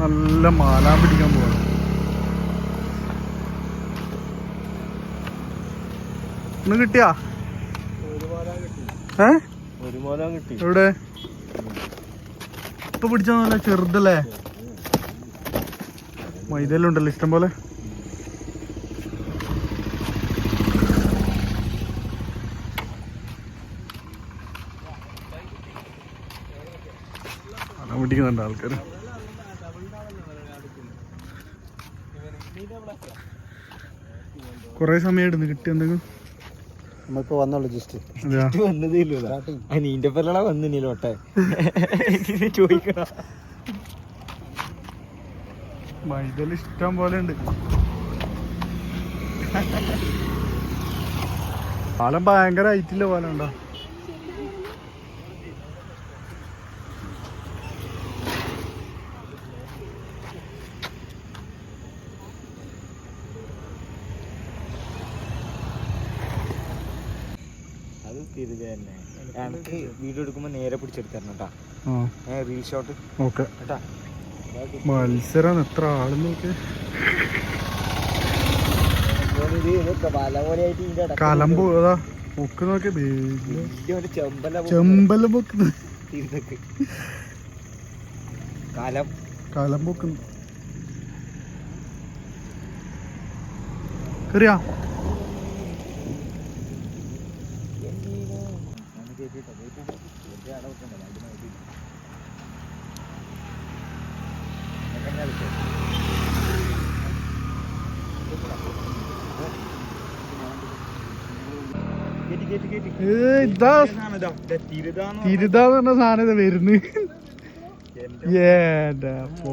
നല്ല മാലാൻ പിടിക്കാൻ പോവാണ് ഇന്ന് കിട്ടിയാ? ഏ? എവിടെ? ഇപ്പൊ പിടിച്ച നല്ല ചെറുതല്ലേ? മൈദെല്ലാം ഉണ്ടല്ലോ ഇഷ്ടം പോലെ. പിടിക്കുന്നുണ്ട് ആൾക്കാർ കൊറേ സമയം എടുന്ന് കിട്ടി എന്തെങ്കിലും? നമ്മളിപ്പോ വന്നോളൂ ജസ്റ്റ്. വന്നതേ നീന്റെ പേരുള്ള വന്നില്ലോട്ടെ ചോദിക്കണ മൈദൽ ഇഷ്ടം പോലെ ഉണ്ട്. പാലം ഭയങ്കര ഹൈറ്റില്ല പോലെ ഉണ്ടോ? അത് തിരികെ തന്നെ എനിക്ക് വീഡിയോ എടുക്കുമ്പോ നേരെ പിടിച്ചെടുത്തരണം കേട്ടാ റീൽ ഷോട്ട് ഓക്കെ. കേട്ടാ മത്സരം എത്ര ആളെന്ന് നോക്ക്. വല പോലെ ആയിട്ട് ഇതിന്റെ ഇടയ്ക്ക് കലമ്പ് അതാ പൊക്ക് നോക്കി. വലിയ ഒരു ചെമ്പല ഇരുന്നക്ക് കലം. കലം പൊക്കുന്നു കറിയാ ഏ ഇതാ തിരുതാന്ന് പറഞ്ഞ സാധനം വരുന്നു. ഏടാ പോ.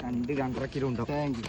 രണ്ട് രണ്ടര കിലോ ഉണ്ടോ താങ്ക് യു